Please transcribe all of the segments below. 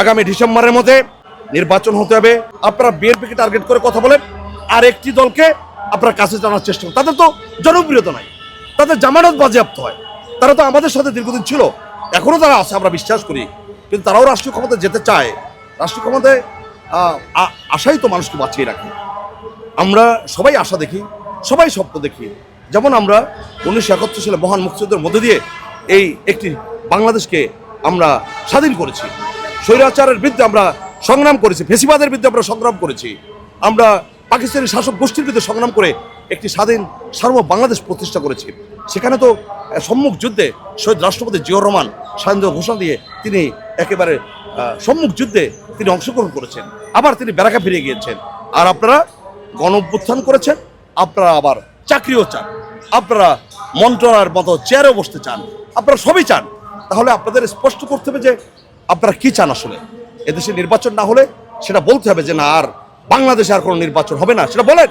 আগামী ডিসেম্বরের মধ্যে নির্বাচন হতে হবে। আপনারা বিএনপিকে টার্গেট করে কথা বলেন। আর একটি দলকে আপনারা কাছে জানার চেষ্টা করেন। তাদের তো জনপ্রিয়তা নাই। তাদের জামানত বাজেয়াপ্ত হয়। তারা তো আমাদের সাথে দীর্ঘদিন ছিল। এখনও তারা আছে, আমরা বিশ্বাস করি। কিন্তু তারাও রাষ্ট্রীয় ক্ষমতায় যেতে চায়। রাষ্ট্রীয় ক্ষমতায় আশাই তো মানুষকে বাঁচিয়ে রাখে। আমরা সবাই আশা দেখি, সবাই স্বপ্ন দেখি। যেমন আমরা উনিশশো একাত্তর সালে মহান মুক্তিযুদ্ধের মধ্যে দিয়ে এই একটি বাংলাদেশকে আমরা স্বাধীন করেছি। স্বৈরাচারের বিরুদ্ধে আমরা সংগ্রাম করেছি, ফেসিবাদের বিরুদ্ধে আমরা সংগ্রাম করেছি। আমরা পাকিস্তানি শাসক গোষ্ঠীর বিরুদ্ধে সংগ্রাম করে একটি স্বাধীন সার্ব বাংলাদেশ প্রতিষ্ঠা করেছি। সেখানে তো সম্মুখ যুদ্ধে শহীদ রাষ্ট্রপতি জিয়র রহমান স্বাধীনতা ঘোষণা দিয়ে তিনি একেবারে সম্মুখ যুদ্ধে তিনি অংশগ্রহণ করেছেন। আবার তিনি বেড়াকা ফিরে গিয়েছেন। আর আপনারা গণ করেছেন, আপনারা আবার চাকরিও চান। আপনারা মন্ত্রণার মতো চেয়ারেও বসতে চান। আপনারা সবই চান। তাহলে আপনাদের স্পষ্ট করতে হবে যে আপনারা কি চান আসলে? এদেশে নির্বাচন না হলে সেটা বলতে হবে যে না, আর বাংলাদেশে আর কোনো নির্বাচন হবে না। সেটা বলেন।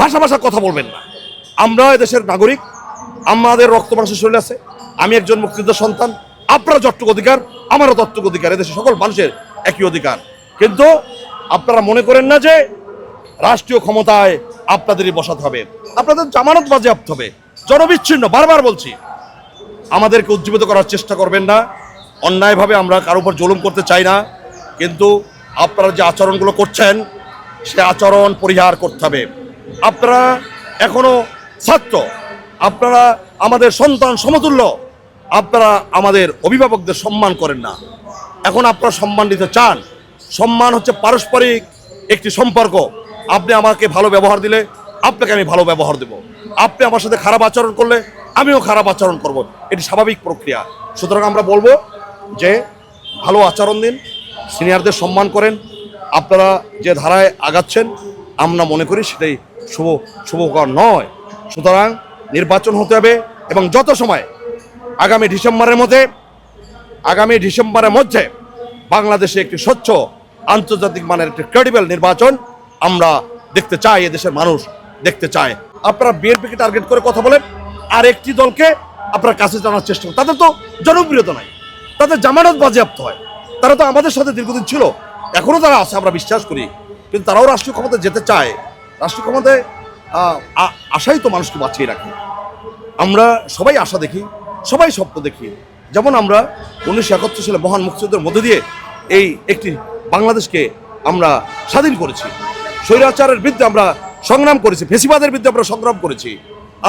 ভাষা ভাষা কথা বলবেন না। আমরা এদেশের নাগরিক, আমাদের রক্ত মাংসের শরীর আছে, আমি একজন মুক্তিযোদ্ধার সন্তান, আপনারা যতটুকু অধিকার, আমারও ততটুকু অধিকার, এদেশের সকল মানুষের একই অধিকার। কিন্তু আপনারা মনে করেন না যে রাষ্ট্রীয় ক্ষমতায় আপনাদেরই বসাতে হবে। আপনাদের জামানত বাজেয়াপ্ত হবে। জনবিচ্ছিন্ন, বারবার বলছি। আমাদেরকে উজ্জীবিত করার চেষ্টা করবেন না। অন্যায়ভাবে আমরা কারও উপর জুলুম করতে চাই না, কিন্তু আপনারা যে আচরণগুলো করছেন, সে আচরণ পরিহার করতে হবে। আপনারা এখনও ছাত্র, আপনারা আমাদের সন্তান সমতুল্য, আপনারা আমাদের অভিভাবকদের সম্মান করেন না। এখন আপনারা সম্মান দিতে চান। সম্মান হচ্ছে পারস্পরিক একটি সম্পর্ক। আপনি আমাকে ভালো ব্যবহার দিলে, আপনাকে আমি ভালো ব্যবহার দেব। আপনি আমার সাথে খারাপ আচরণ করলে, আমিও খারাপ আচরণ করব। এটি স্বাভাবিক প্রক্রিয়া। সুতরাং আমরা বলব যে ভালো আচরণ দিন, সিনিয়রদের সম্মান করেন, আপনারা যে ধারায় আগাচ্ছেন, আমরা মনে করি সেটাই শুভ, শুভকর নয়। সুতরাং নির্বাচন হতে হবে এবং যত সময় আগামী ডিসেম্বরের মধ্যে, আগামী ডিসেম্বরের মধ্যে বাংলাদেশে একটি স্বচ্ছ, আন্তর্জাতিক মানের একটি ক্রেডিবল নির্বাচন আমরা দেখতে চাই, এদেশের মানুষ দেখতে চায়। আপনারা বিএনপিকে টার্গেট করে কথা বলেন আর একটি দলকে আপনারা কাছে জানার চেষ্টা করেন। তাদের তো জনপ্রিয়তা নাই। তাদের জামানত বাজেয়াপ্ত হয়। তারা তো আমাদের সাথে দীর্ঘদিন ছিল। এখনও তারা আছে, আমরা বিশ্বাস করি। কিন্তু তারাও রাষ্ট্রীয় ক্ষমতায় যেতে চায়। রাষ্ট্রীয় ক্ষমতায় আশাই তো মানুষকে বাঁচিয়ে রাখে। আমরা সবাই আশা দেখি, সবাই স্বপ্ন দেখি। যেমন আমরা উনিশশো একাত্তর সালে মহান মুক্তিযুদ্ধের মধ্যে দিয়ে এই একটি বাংলাদেশকে আমরা স্বাধীন করেছি। স্বৈরাচারের বিরুদ্ধে আমরা সংগ্রাম করেছি, ফেসিবাদের বিরুদ্ধে আমরা সংগ্রাম করেছি।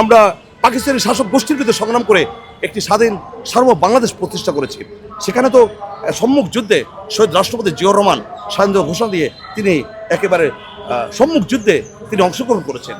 আমরা পাকিস্তানি শাসক গোষ্ঠীর বিরুদ্ধে সংগ্রাম করে একটি স্বাধীন সার্ব বাংলাদেশ প্রতিষ্ঠা করেছে। সেখানে তো সম্মুখ যুদ্ধে শহীদ রাষ্ট্রপতি জিয়র রহমান, স্বাধীনতা ঘোষণা দিয়ে তিনি একেবারে সম্মুখ যুদ্ধে তিনি অংশগ্রহণ করেছেন।